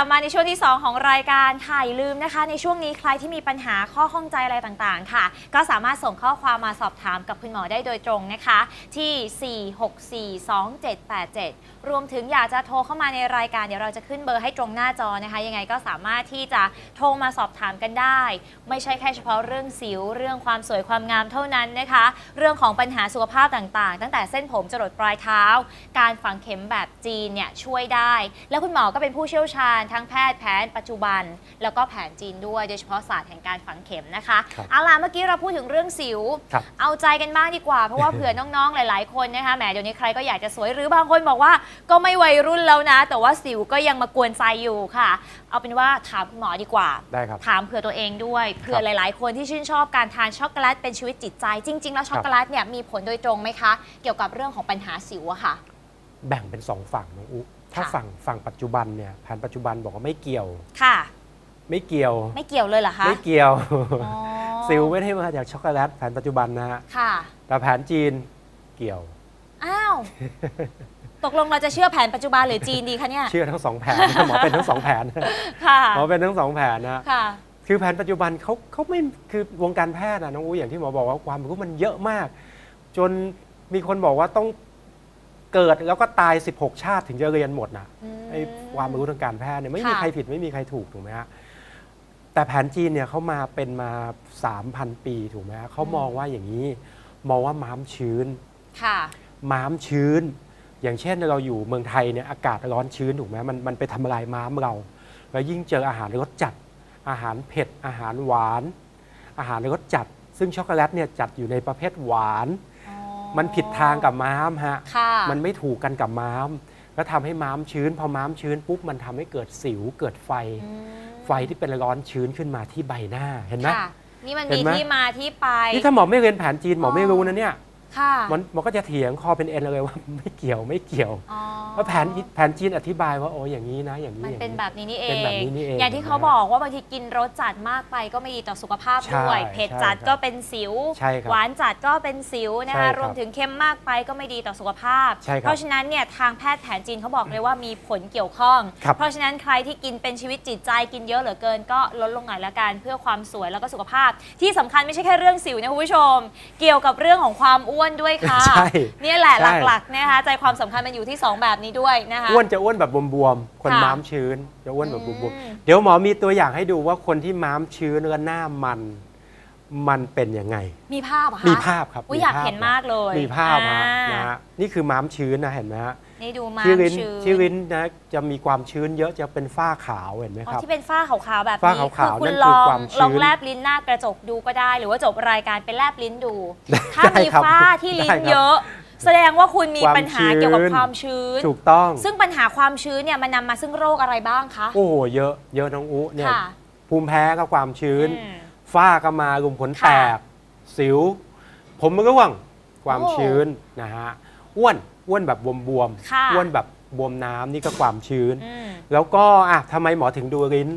ลับมาในช่วงที่ 2 ของรายการค่ะอย่าลืมนะคะ ในช่วงนี้ใครที่มีปัญหาข้อข้องใจอะไรต่างๆ ค่ะ ก็สามารถส่งข้อความมาสอบถามกับคุณหมอได้โดยตรงนะคะ ที่ 4642787รวมถึงอยากจะโทรเข้ามาในรายการเดี๋ยวเราจะขึ้นเบอร์ให้ตรงหน้าจอนะคะ ยังไงก็สามารถที่จะโทรมาสอบถามกันได้ ไม่ใช่แค่เฉพาะเรื่องสิวเรื่องความสวยความงามเท่านั้นนะคะ เรื่องของปัญหาสุขภาพต่างๆ ตั้งแต่เส้นผมจรดปลายเท้า การฝังเข็มแบบจีนเนี่ยช่วยได้ แล้วคุณหมอก็เป็นผู้เชี่ยวชาญทั้งแพทย์แผนปัจจุบัน แล้วก็แผนจีนด้วยโดยเฉพาะศาสตร์แห่งการฝังเข็มนะคะครับเอาล่ะเมื่อกี้เราพูดถึงเรื่องสิว ครับ เอาใจกันบ้างดีกว่า เพราะว่าเผื่อน้องๆหลาย ๆ คนนะคะแหมเดี๋ยวนี้ใครก็อยากจะสวยหรือบางคนบอกว่าก็ไม่วัยรุ่นแล้วนะ แต่ว่าสิวก็ยังมากวนใจอยู่ค่ะ เอาเป็นว่าถามคุณหมอดีกว่า ได้ครับ ถามเผื่อตัวเองด้วยเผื่อครับหลายๆ คนที่ชื่นชอบการทานช็อกโกแลตเป็นชีวิตจิตใจ จริง ๆ แล้วช็อกโกแลตเนี่ยมีผลโดยตรงไหมคะ เกี่ยวกับเรื่องของปัญหาสิวอะค่ะ แบ่งเป็นสองฝั่งน้องอุถ้าค่ะ ฝั่งฝั่งปัจจุบันเนี่ยแผนปัจจุบันบอกว่าไม่เกี่ยว ค่ะ ไม่เกี่ยว ไม่เกี่ยวเลยเหรอคะไม่เกี่ยว อ๋อซิลไม่ได้มาจากช็อกโกแลตแผนปัจจุบันนะฮะ ค่ะ แต่แผนจีนเกี่ยว อ้าว ตกลงเราจะเชื่อแผนปัจจุบันหรือจีนดีคะเนี่ย เชื่อทั้งสองแผนหมอเป็นทั้งสองแผนค่ะหมอเป็นทั้งสองแผนนะค่ะคือแผนปัจจุบันเขาเขาไม่คือวงการแพทย์นะน้องอูอย่างที่หมอบอกว่าความรู้มันเยอะมาก จนมีคนบอกว่าต้องเกิดแล้วก็ตาย 16 ชาติถึงจะเรียนหมดนะอืมไอ้ความรู้ทางการแพทย์เนี่ยไม่มีค่ะใครผิดไม่มีใครถูกถูกไหมฮะแต่แผนจีนเนี่ยเขามาเป็นมา 3,000 ปีถูกไหมฮะเขามองว่าอย่างนี้ มองว่าม้ามชื้นค่ะม้ามชื้น อย่างเช่นเราอยู่เมืองไทยเนี่ยอากาศร้อนชื้นถูกไหมมันมันไปทำลายม้ามเรา แล้วยิ่งเจออาหารรสจัด อาหารเผ็ด อาหารหวาน อาหารรสจัด ซึ่งช็อกโกแลตเนี่ยจัดอยู่ในประเภทหวานอ๋อมันผิดทางกับม้ามฮะค่ะมันไม่ถูกกันกับม้าม แล้วทำให้ม้ามชื้น พอม้ามชื้นปุ๊บมันทำให้เกิดสิวเกิดไฟอืมไฟที่เป็นร้อนชื้นขึ้นมาที่ใบหน้าเห็นไหมค่ะนี่มันเห็มีนไหมที่มาที่ไป นี่ถ้าหมอไม่เรียนแผนจีนหมอไม่รู้นะเนี่ย ค่ะมันมันก็จะเถียงคอเป็นเอ็นเลยว่า ไม่เกี่ยวไม่เกี่ยวอ๋อเพราะแผนแผนจีนอธิบายว่าโอ้อย่างนี้นะ อย่างนี้มันอย่าง เป็นนี้แบบนี้นี่เองเป็นแบบนี้นี่เองอย่างที่เขาบอกว่าบางทีกินรสจัดมากไปก็ไม่ดีต่อสุขภาพใช่ด้วยเผ็ดใช่จัดครับก็เป็นสิว ใช่ครับหวานจัดก็เป็นสิวนะใช่ครัคะบรวมถึงเค็มมากไปก็ไม่ดีต่อสุขภาพ ใช่ครับเพราะฉะนั้นเนี่ยทางแพทย์แผนจีนเขาบอกเลยว่ามีผลเกี่ยวข้อง ครับ เพราะฉะนั้นใครที่กินเป็นชีวิตจิตใจกินเยอะเหลือเกิน ก็ลดลงหน่อยละกันเพื่อความสวยแล้วก็สุขภาพ ที่สำคัญไม่ใช่แค่เรื่องสิวนะคุณผู้ชม เกี่ยวกับเรื่องของความอ้วนด้วยค่ะใช่เนี่ยแหละใช่ หลักๆนะคะใจความสำคัญมันอยู่ที่สองแบบนี้ด้วยนะคะ อ้วนจะอ้วนแบบบวมๆ คนค่ะม้ามชื้น จะอ้วนแบบบวมอืม ๆ เดี๋ยวหมอมีตัวอย่างให้ดูว่าคนที่ม้ามชื้นแล้วหน้ามัน มันเป็นยังไง มีภาพเหรอคะมีภาพครับอุ๊ยอยากเห็นมากเลยมีภาพฮะอ่านะฮะนี่คือม้ามชื้นนะเห็นไหมฮะนี่ดูมาที่ลิ้นชื้นที่ลิ้นนะจะมีความชื้นเยอะจะเป็นฝ้าขาวเห็นไหมอ๋อครับ ที่เป็นฝ้าขาวๆแบบฝ้านี้ขาวๆคือคุนั่ณนลคือองความชื้นลองแลบลิ้นหน้ากระจกดูก็ได้ หรือว่าจบรายการไปแลบลิ้นดู ถ้าได้มีครับฝ้าที่ลิ้ได้นครับเยอะ แสดงว่าคุณมีความปัญหาเกี่ยวกับชื้น ความชื้น ถูกต้อง ซึ่งปัญหาความชื้นเนี่ยมันนำมาซึ่งโรคอะไรบ้างคะ โอ้โหเยอะเยอะน้องอุเนี่ยค่ะภูมิแพ้ก็ความชื้น อืม ฝ้าก็มาลุมขนแตค่ะกสิว ผมมันร่วงความโอ้ชื้นนะฮะอ้วนอ้วนแบบบวมค่ะ ๆอ้วนแบบบวมน้ำนี่ก็ความชื้น อืม แล้วก็อะทำไมหมอถึงดูลิ้น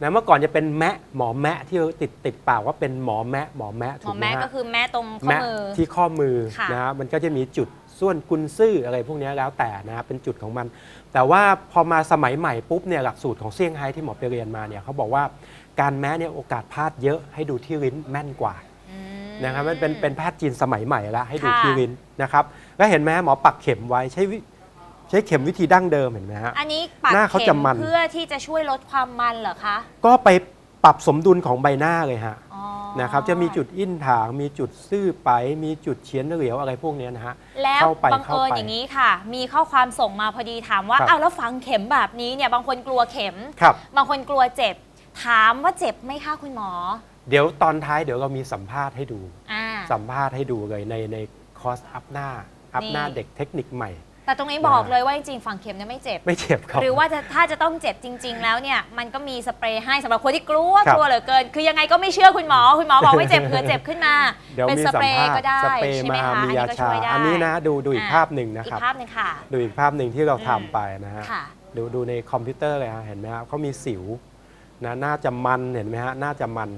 นะเมื่อก่อนจะเป็นแมะหมอแมะที่ติดติดปากว่าเป็นหมอแมะหมอแมะหมถูอกไหมแม่ฮะ ก็คือแม่ตรงข้อแมะมือ ที่ข้อมือค่ะ นะฮะมันก็จะมีจุดส่วนกุนซื่ออะไรพวกเนี้ยแล้วแต่นะฮะเป็นจุดของมัน แต่ว่าพอมาสมัยใหม่ปุ๊บเนี่ยหลักสูตรของเซี่ยงไฮ้ที่หมอไปเรียนมาเนี่ยเขาบอกว่า การแม้เนี่ยโอกาสพลาดเยอะให้ดูที่ลิ้นแม่นกว่าอืมนะครับมันเป็นเป็นแพทย์จีนสมัยใหม่แล้วให้ดูค่ะที่ลิ้นนะครับแล้วเห็นไหมหมอปักเข็มไว้ใช้วิใช้เข็มวิธีดั้งเดิมเห็นไหมฮะอันนี้ปักหน้าเขาเข็จะมมันเพื่อที่จะช่วยลดความมันเหรอคะก็ไปปรับสมดุลของใบหน้าเลยฮะอ๋อนะครับจะมีจุดอิ้นถางมีจุดซื่อไป มีจุดเฉียนเหลียวอะไรพวกเนี้ยนะฮะแล้วเข้าไปบังเอิญเข้าไปอย่างนี้ค่ะ มีข้อความส่งมาพอดีถามว่าครับอ้าวแล้วฝังเข็มแบบนี้เนี่ยบางคนกลัวเข็มครับบางคนกลัวเจ็บ ถามว่าเจ็บไหมคะคุณหมอ เดี๋ยวตอนท้ายเดี๋ยวเรามีสัมภาษณ์ให้ดู อ่า สัมภาษณ์ให้ดูเลยในในคอร์สอัพหน้า อัพหน้านี่เด็กเทคนิคใหม่ แต่ตรงนี้บอกเลยว่าจริงๆฝังเข็มเนี่ยไม่เจ็บ ไม่เจ็บครับ หรือว่าจะถ้าจะต้องเจ็บจริง ๆ แล้วเนี่ยมันก็มีสเปรย์ให้สำหรับคนที่กลัวครับกลัวเหลือเกิน คือยังไงก็ไม่เชื่อคุณหมอ คุณหมอบอกไม่เจ็บเผื่อเจ็บขึ้นมา เดี๋ยวเป็นมีสสัเปมรย์ภาษณ์ก็ได้สเปรย์ใช่ไหมมาคะมีอันยานี้ก็ชา ช่วยได้อันนี้นะดูดูอีกอะภาพหนึ่งนะอีครับ กภาพหนึ่งค่ะ ดูอีกภาพหนึ่งที่เราอืมทำไปนะฮะ ค่ะ ดูดูในคอมพิวเตอร์เลยฮะเห็นไหมครับเขามีสิว นะน่าจะมันเห็นไหมฮะน่าจะมัน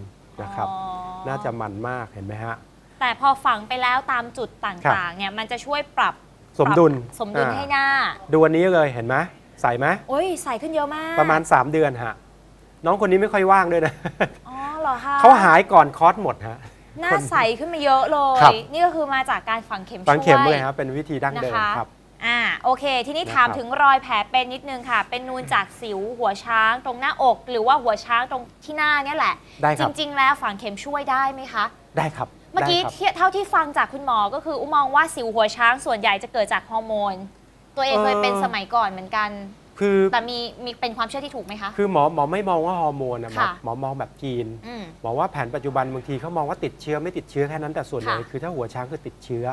นะครับ อ๋อ น่าจะมันมากเห็นไหมฮะ แต่พอฝังไปแล้วตามจุดตครับ่างๆ เนี่ยมันจะช่วยปรับสมดุลปรับสมดุลอ่า ให้หน้า ดูอันนี้เลยเห็นไหมใส่ไหมโอ้ยใส่ขึ้นเยอะมากประมาณ 3 เดือนฮะน้องคนนี้ไม่ค่อยว่างด้วยนะ อ๋อเหรอคะเขาหายก่อนคอร์สหมดฮะ หน้าใสขึ้นมาเยอะเลย ครับ นี่ก็คือมาจากการฝังเข็มฝังเข็มช่วยเลยครับเป็นวิธีดั้งเดิมนะคะ ครับ อ่าโอเค ทีนี้นะครับถามถึงรอยแผลเป็นนิดนึงค่ะ เป็นนูนจากสิวหัวช้างตรงหน้าอก หรือว่าหัวช้างตรงที่หน้าเนี่ยแหละ ได้คจรับ ริง ๆ แล้วฝังเข็มช่วยได้ไหมคะ ได้ครับเมื่อกี้ได้ครับ ที่เท่าที่ฟังจากคุณหมอก็คืออุ้มมองว่าสิวหัวช้างส่วนใหญ่จะเกิดจากฮอร์โมน ตัวเองเคยเป็นเอ่อ สมัยก่อนเหมือนกัน คือแต่มีมีเป็นความเชื่อที่ถูกไหมคะ คือหมอหมอไม่มองว่าฮอร์โมนนะหมอค่ะ หมอมองแบบจีน อืม หมอว่าแผนปัจจุบันบางทีเขามองว่าติดเชื้อไม่ติดเชื้อแค่นั้นแต่ส่วนใหญ่ค่ะ คือถ้าหัวช้างคือติดเชื้อ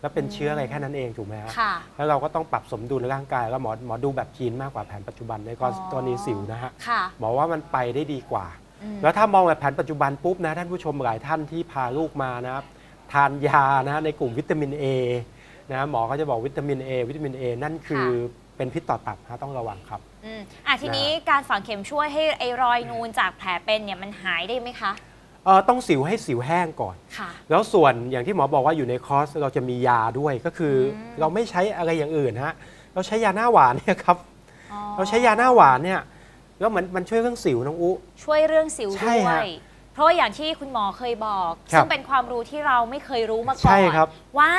แล้วเป็นเชื้ออะไรแค่นั้นเองถูกไหมฮะค่ะ แล้วเราก็ต้องปรับสมดุลร่างกายแล้วหมอหมอดูแบบจีนมากกว่าแผนปัจจุบันในกรอ๋อ กรณีสิวนะฮะค่ะหมอว่ามันไปได้ดีกว่า อืม แล้วถ้ามองแบบแผนปัจจุบันปุ๊บนะท่านผู้ชมหลายท่านที่พาลูกมานะครับทานยานะในกลุ่มวิตามิน A นะหมอก็จะบอกวิตามิน A วิตามิน A นั่นคือเป็นพิษต่อตับฮะต้องระวังครับ อืมอะทีนี้การฝังเข็มช่วยให้ไอรอยนูนจากแผลเป็นเนี่ยมันหายได้ไหมคะ เออต้องสิวให้สิวแห้งก่อน ค่ะ แล้วส่วนอย่างที่หมอบอกว่าอยู่ในคอร์สเราจะมียาด้วยก็คืออม เราไม่ใช้อะไรอย่างอื่นฮะเราใช้ยาหน้าหวานเนี่ยครับอ๋อเราใช้ยาหน้าหวานเนี่ยแล้วมันมันช่วยเรื่องสิวน้องอุ ช่วยเรื่องสิวใช่ด้วฮะย เพราะว่าอย่างที่คุณหมอเคยบอก ครับซึ่งเป็นความรู้ที่เราไม่เคยรู้มาก่อน ใช่ครับ ว่า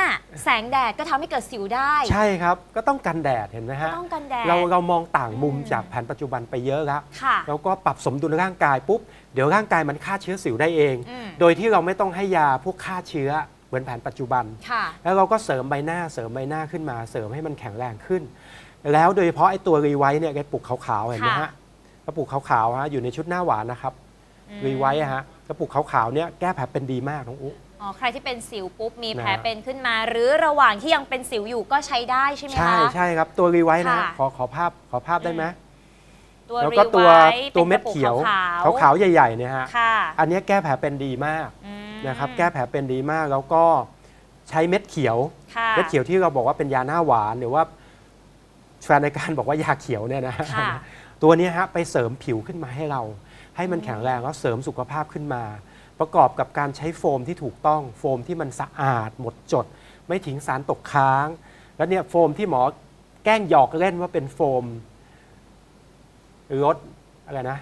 แสงแดดก็ทำให้เกิดสิวได้ ใช่ครับ ก็ต้องกันแดดเห็นไหมก็ฮะต้องกันแดดเราเรามองต่างมุมอืมจากแผนปัจจุบันไปเยอะแล้วค่ะ แล้วก็ปรับสมดุลร่างกายปุ๊บ เดี๋ยวร่างกายมันฆ่าเชื้อสิวได้เอง อืม โดยที่เราไม่ต้องให้ยาพวกฆ่าเชื้อเหมือนแผนปัจจุบัน ค่ะ แล้วเราก็เสริมใบหน้าเสริมใบหน้าขึ้นมา เสริมให้มันแข็งแรงขึ้น แล้วโดยเฉพาะไอ้ตัวรีไวท์เนี่ยไอ้ปุกขาวๆเห็นไหมค่ะ ฮะกระปุกขาวๆฮะอยู่ในชุดหน้าหวานนะครับอืมรีไวท์อะฮะกระปุกขาวๆเนี่ยแก้แผลเป็นดีมากน้องอุ๊ อ๋อใครที่เป็นสิวปุ๊บมีแผลนะฮะเป็นขึ้นมา หรือระหว่างที่ยังเป็นสิวอยู่ก็ใช้ได้ใช่ไหมคะ ใช่ใช่ครับ ตัวรีไวท์นะค่ะ ขอขอภาพขอภาพได้ไหม ตัวแล้วก็ตัวรีไท์ตัวเม็ดป็นกระปุกเขียวขาวๆขาวๆใหญ่ๆเนี่ยฮะค่ะอันเนี้ยแก้แผลเป็นดีมากอืมนะครับ แก้แผลเป็นดีมากแล้วก็ใช้เม็ดเขียว ค่ะ เม็ดเขียวที่เราบอกว่าเป็นยาหน้าหวานหรือว่าแฟนในการบอกว่ายาเขียวเนี่ยนะค่ะ ตัวเนี้ยฮะไปเสริมผิวขึ้นมาให้เรา ให้มันแข็งแรงแล้วเสริมสุขภาพขึ้นมา ประกอบกับการใช้โฟมที่ถูกต้องโฟมที่มันสะอาด หมดจด ไม่ทิ้งสารตกค้าง แล้วเนี่ยโฟมที่หมอแกล้งหยอกเล่นว่าเป็นโฟม ลดอะไรนะ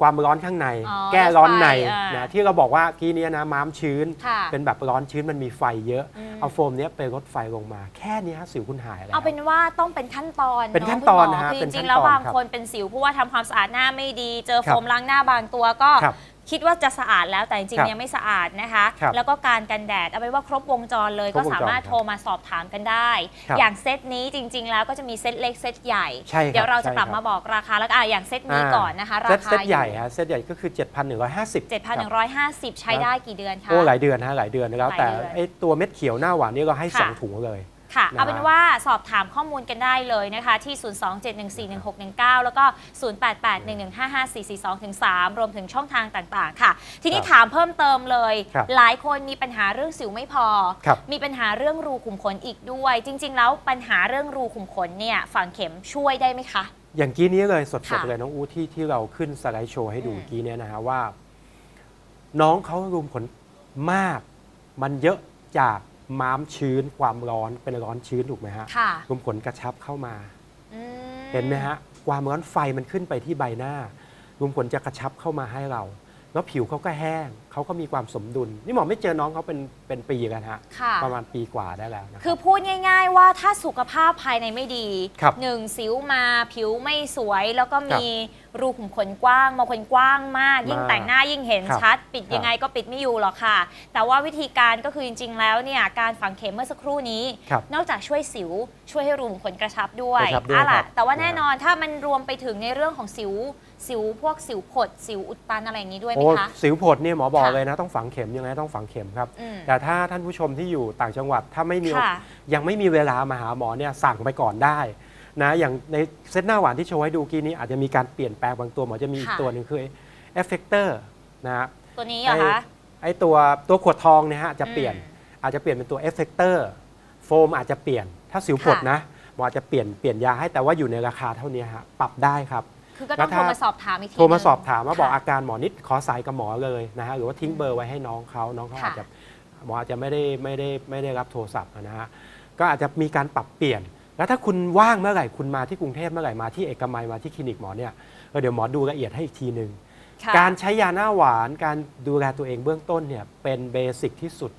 ความร้อนข้างใน อ๋อแก้ร้อนในลดไฟอ่านนะที่เราบอกว่ากี้เนี้ยนะม้ามชื้น ค่ะเป็นแบบร้อนชื้นมันมีไฟเยอะ อืม เอาโฟมเนี้ยไปลดไฟลงมา แค่เนี้ยสิวคุณหายแล้ว เอาเป็นว่าต้องเป็นขั้นตอนเป็นขั้นคุณตอนหมนะฮะคือเป็จนขั้รินงๆแล้วตอนบางครับคนเป็นสิวเพราะว่าทำความสะอาดหน้าไม่ดี เจอครัโฟบมล้างหน้าบางตัวก็ ครับ คิดว่าจะสะอาดแล้วแต่จริงครับๆยังไม่สะอาดนะคะ ครับแล้วก็การกันแดดเอาเป็นว่าครบวงจรเลยครบก็วงจรสามารถครับโทรมาสอบถามกันได้ ครับอย่างเซตนี้จริง ๆ แล้วก็จะมีเซตเล็กเซตใหญ่ ใช่ครับเดี๋ยวเราจะใช่กลับครับ มาบอกราคาแล้วก็อะอย่างเซตนี้อ่าก่อนนะคะ ราเซตคาเซตใหญ่อยู่ฮะเซตใหญ่ก็คือ 7,150 7,150 ใช้ได้กี่เดือนคะ โอ้หลายเดือนฮะหลายเดือนแล้ว หลายแต่เดือนไอ้ตัวเม็ดเขียวหน้าหวานนี่เราให้ ค่ะสองถุงเลย ค่ะนะฮะเอาเป็นว่าสอบถามข้อมูลกันได้เลยนะคะที่ 027141619 แล้วก็ 0881155442-3รวมถึงช่องทางต่างๆ ค่ะ ทีนี้ครับถามเพิ่มเติมเลยครับหลายคนมีปัญหาเรื่องสิวไม่พอครับมีปัญหาเรื่องรูขุมขนอีกด้วย จริง ๆ แล้วปัญหาเรื่องรูขุมขนเนี่ยฝังเข็มช่วยได้ไหมคะ อย่างกี้นี้เลยสดค่ะๆเลยน้องอูที่ที่เราขึ้นสไลด์โชว์ให้ดูอืมกี้เนี่ยนะฮะว่า น้องเขารุมขนมาก มันเยอะจาก ม้ามชื้นความร้อนเป็นร้อนชื้นถูกไหมฮะค่ะรุมขนกระชับเข้ามา อืมเห็นไหมฮะความร้อนไฟมันขึ้นไปที่ใบหน้ารุมขนจะกระชับเข้ามาให้เรา แล้วผิวเขาก็แห้งเขาก็มีความสมดุล นี่หมอไม่เจอน้องเขาเป็นเป็นปีกันฮะค่ะ ประมาณปีกว่าได้แล้วนะรับคือพูดง่ายๆว่าถ้าสุขภาพภายในไม่ดีครับหนึ่งสิวมาผิวไม่สวย แล้วก็มีรูขุมขนกว้างบางคนกว้างมาก ยิ่งมากแต่งหน้ายิ่งเห็นครับชัด ปิดครับยังไงก็ปิดไม่อยู่หรอกค่ะ แต่ว่าวิธีการก็คือจริง ๆ แล้วเนี่ยการฝังเข็มเมื่อสักครู่นี้ ครับนอกจากช่วยสิวช่วยให้รูขุมขนกระชับด้วยกระชับด้วยอะล่ะครับแต่ว่านะฮะแน่นอนถ้ามันรวมไปถึงในเรื่องของสิว สิวพวกสิวผด สิวอุดตันอะไรอย่างนี้ด้วยไหมโอ้คะ สิวผดเนี่ยหมอบอกค่ะเลยนะต้องฝังเข็มยังไงต้องฝังเข็มครับ อืมแต่ถ้าท่านผู้ชมที่อยู่ต่างจังหวัดถ้าไม่มีค่ะ ยังไม่มีเวลามาหาหมอเนี่ยสั่งไปก่อนได้นะอย่างในเซตหน้าหวานที่โชว์ให้ดูกี้นี้อาจจะมีการเปลี่ยนแปลงบางตัวหมอจะมีอีกค่ะ ตัวหนึ่งคือเอฟเฟกเตอร์นะฮะ ตัวนี้เหรอคะ ไอตัวตัวขวดทองเนี่ยฮะจะเปลี่ยนอืมอาจจะเปลี่ยนเป็นตัวเอฟเฟกเตอร์โฟมอาจจะเปลี่ยนถ้าสิวผดค่ะ นะหมออาจจะเปลี่ยนเปลี่ยนยาให้แต่ว่าอยู่ในราคาเท่านี้ฮะปรับได้ครับ คือก็ต้องแล้วโทถ้ารมาสอบถามอีกทีโทรมานึงสอบถามว่าบอกค่ะอาการหมอนิดขอสายกับหมอเลยนะฮะหรือว่าทิ้งเบอร์ไว้ให้น้องเขาน้องเขาค่ะอาจจะหมออาจจะไม่ได้ไม่ได้ไม่ได้รับโทรศัพท์นะฮะก็อาจจะมีการปรับเปลี่ยน แล้วถ้าคุณว่างเมื่อไหร่คุณมาที่กรุงเทพเมื่อไหร่มาที่เอกมัยมาที่คลินิกหมอเนี่ยเออเดี๋ยวหมอดูละเอียดให้อีกทีหนึ่งค่ะการใช้ยาหน้าหวานการดูแลตัวเองเบื้องต้นเนี่ยเป็นเบสิกที่สุด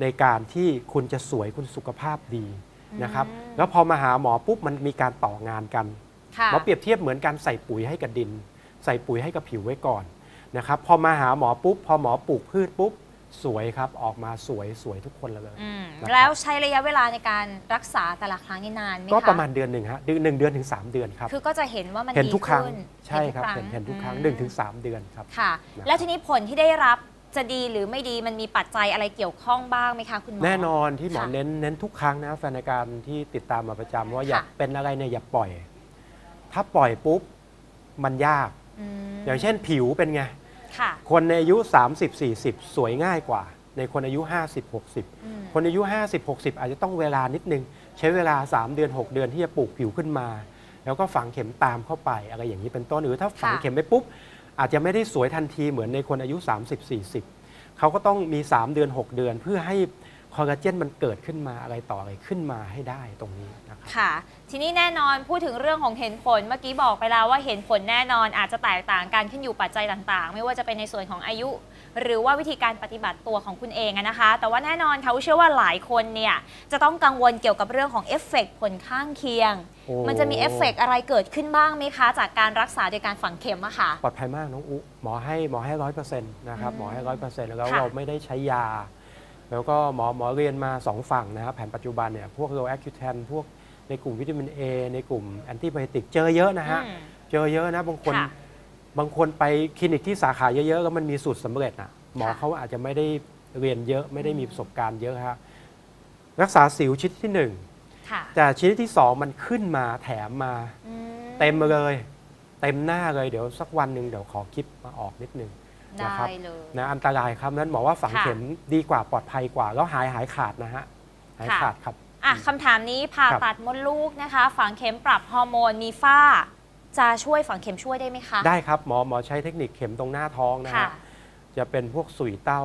ในการที่คุณจะสวยคุณสุขภาพดีนะครับอืมแล้วพอมาหาหมอปุ๊บมันมีการต่องานกันค่ะ หมอเปรียบเทียบเหมือนการใส่ปุ๋ยให้กับดิน ใส่ปุ๋ยให้กับผิวไว้ก่อนนะครับพอมาหาหมอปุ๊บ พอหมอปลูกพืชปุ๊บ สวยครับ ออกมาสวยสวยทุกคนเลยอืมนะครับแล้วใช้ระยะเวลาในการรักษาแต่ละครั้งนี่นานไหมคะก็ประมาณเดือนหนึ่งฮะเดือนหนึ่งเดือนถึง 3 เดือนครับ คือก็จะเห็นว่ามันเห็นดีทุกครั้งขึ้นใช่ครับเห็เห็นนทุเห็กนครั้งทุกครั้งหนึ่งถึงสามเดือนครับค่ะนะครับแล้วทีนี้ผลที่ได้รับจะดีหรือไม่ดีมันมีปัจจัยอะไรเกี่ยวข้องบ้างไหมคะคุณหมอแน่นอนที่หมอค่ะเน้นเน้นทุกครั้งนะแฟนรายการที่ติดตามมาประจำว่าอย่าค่ะเป็นอะไรเนี่ยอย่าปล่อย ถ้าปล่อยปุ๊บ มันยากอืมอย่างเช่นผิวเป็นไงค่ะคนในอายุ 30-40 สวยง่ายกว่า ในคนอายุ 50-60อืมคนอายุ 50-60 อาจจะต้องเวลานิดนึง ใช้เวลา 3 เดือน 6 เดือนที่จะปลูกผิวขึ้นมา แล้วก็ฝังเข็มตามเข้าไป อะไรอย่างนี้เป็นต้นหรือถ้าฝังค่ะเข็มไปปุ๊บ อาจจะไม่ได้สวยทันทีเหมือนในคนอายุ 30-40 เขาก็ต้องมี 3 เดือน 6 เดือนเพื่อให้ คอลลาเจนมันเกิดขึ้นมาอะไรต่ออะไรขึ้นมาให้ได้ตรงนี้นะครับค่ะ ทีนี้แน่นอนพูดถึงเรื่องของเห็นผลเมื่อกี้บอกไปแล้วว่าเห็นผลแน่นอนอาจจะแตกต่างกันขึ้นอยู่ปัจจัยต่างๆ ไม่ว่าจะเป็นในส่วนของอายุ หรือว่าวิธีการปฏิบัติตัวของคุณเองอะนะคะ แต่ว่าแน่นอนค่ะเชื่อว่าหลายคนเนี่ยจะต้องกังวลเกี่ยวกับเรื่องของเอฟเฟกต์ผลข้างเคียงโอ้มันจะมีเอฟเฟกต์อะไรเกิดขึ้นบ้างไหมคะ จากการรักษาโดยการฝังเข็มอะค่ะปลอดภัยมากน้องอุหมอให้หมอให้ร้อยเปอร์เซ็นต์นะครับอืมหมอให้ร้อยเปอร์เซ็นต์แล้วค่ะเราไม่ได้ใช้ยา แล้วก็หมอหมอเรียนมาสองฝั่งนะครับแผนปัจจุบันเนี่ยพวกโรแอคคิวแทนพวกในกลุ่มวิตามิน A ในกลุ่มแอนติไบโอติกเจอเยอะนะฮะ อืม เจอเยอะนะบางคน ค่ะบางคนไปคลินิกที่สาขาเยอะๆแล้วมันมีสูตรสำเร็จอะหมอค่ะเขาอาจจะไม่ได้เรียนเยอะไม่ได้มีอืมประสบการณ์เยอะฮะรักษาสิวชนิดที่หนึ่งค่ะแต่ชนิดที่สองมันขึ้นมาแถมมา อืเต็มมาเลย เต็มหน้าเลยเดี๋ยวสักวันหนึ่งเดี๋ยวขอคลิปมาออกนิดนึง ได้นะครับเลยนะอันตรายครับนั้นหมอว่าฝังค่ะ เข็มดีกว่าปลอดภัยกว่า แล้วหายหายขาดนะฮะหายค่ะขาดครับ อะคำถามนี้ผ่าครับ ตัดมดลูกนะคะ ฝังเข็มปรับฮอร์โมนมีฝ้า จะช่วยฝังเข็มช่วยได้ไหมคะได้ครับหมอหมอใช้เทคนิคเข็มตรงหน้าท้องนะค่ะ ฮะจะเป็นพวกสุยเต้า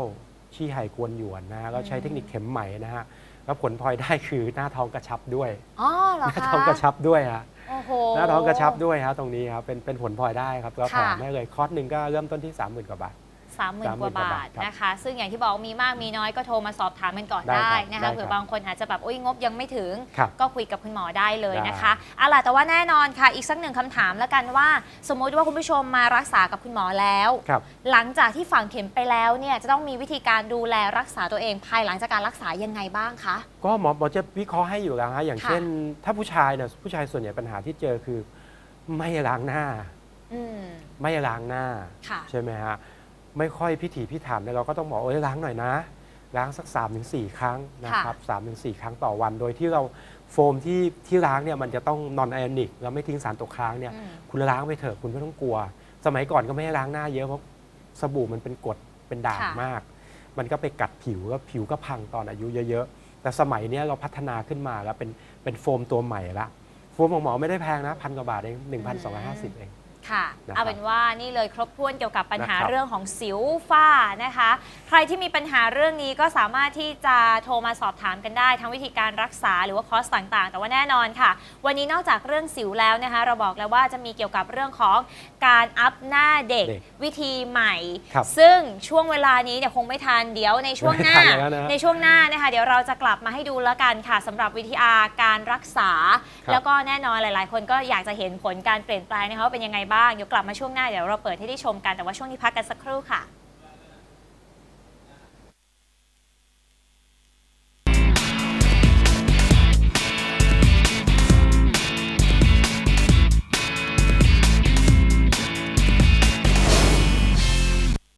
ชี้ไห่กวนหยวนนะฮะแล้วใช้อืมเทคนิคเข็มไหมนะฮะแล้วผลพลอยได้คือหน้าท้องกระชับด้วย อ๋อเหรอหน้าคะท้องกระชับด้วยฮะ โอ้โห หน้าท้องกระชับด้วยฮะตรงนี้ครับเป็นเป็นผลพลอยได้ครับแล้วแถค่ะมให้เลยคอร์สหนึ่งก็เริ่มต้นที่ 30,000กว่าบาท สามหมื่นกว่า30,000 กว่าบาบาททครับนะคะ ซึ่งอย่างที่บอกมีมากมีน้อยก็โทรมาสอบถามกันก่อนได้ได้ครับนะได้ครัคะบเผื่อบางคนอาจจะแบบอุ้ยงบยังไม่ถึงครับก็คุยกับคุณหมอได้เลยนะคะได้เอาล่ะแต่ว่าแน่นอนค่ะ อีกสักหนึ่งคำถามแล้วกันว่า สมมุติว่าคุณผู้ชมมารักษากับคุณหมอแล้วครับหลังจากที่ฝังเข็มไปแล้วเนี่ยจะต้องมีวิธีการดูแลรักษาตัวเองภายหลังจากการรักษายังไงบ้างคะก็หมอหมอจะวิเคราะห์ให้อยู่แล้วฮะอย่างค่ะเช่น ถ้าผู้ชายเนี่ยผู้ชายส่วนใหญ่ปัญหาที่เจอคือ ไม่ล้างหน้าอืมไม่ล้างหน้าค่ะใช่ไหมฮะ ไม่ค่อยพิถีพิถันเนี่ยเราก็ต้องบอกเอ้ยล้างหน่อยนะ ล้างสัก3าถึงสครั้งนะครับสามถึงสครั้งต่อวัน โดยที่เราโฟมที่ที่ล้างเนี่ยมันจะต้องนอนไอออนิกแล้วไม่ทิ้งสารตกค้างเนี่ยอืมคุณล้างไปเถอะคุณไม่ต้องกลัว สมัยก่อนก็ไม่ให้ล้างหน้าเยอะเพราะสบู่มันเป็นกรดเป็นด่างค่ะมาก มันก็ไปกัดผิวแล้วผิวก็พังตอนอายุเยอะๆ แต่สมัยเนี้ยเราพัฒนาขึ้นมาแล้วเป็นเป็นโฟมตัวใหม่ละ โฟมของหมอไม่ได้แพงนะพันกว่าบาทเอง1,250เอง ค่ะ นะครับเอาเป็นว่านี่เลยครบถ้วนเกี่ยวกับปัญหานะครับ เรื่องของสิวฝ้านะคะ ใครที่มีปัญหาเรื่องนี้ก็สามารถที่จะโทรมาสอบถามกันได้ ทั้งวิธีการรักษาหรือว่าคอร์สต่างๆ แต่ว่าแน่นอนค่ะ วันนี้นอกจากเรื่องสิวแล้วนะคะ เราบอกแล้วว่าจะมีเกี่ยวกับเรื่องของการอัพหน้าเด็กเด็กวิธีใหม่ ครับซึ่งช่วงเวลานี้เนี่ยคงไม่ทันเดี๋ยวในช่วงหน้า ไม่ทันแล้วนะในช่วงหน้านะคะ เดี๋ยวเราจะกลับมาให้ดูแล้วกันค่ะสำหรับวิทยาการรักษา ครับ แล้วก็แน่นอนหลาย ๆ คนก็อยากจะเห็นผลการเปลี่ยนแปลงนะคะว่าเป็นยังไงบ้าง เดี๋ยวกลับมาช่วงหน้าเดี๋ยวเราเปิดให้ได้ชมกันแต่ว่าช่วงนี้พักกันสักครู่ค่ะ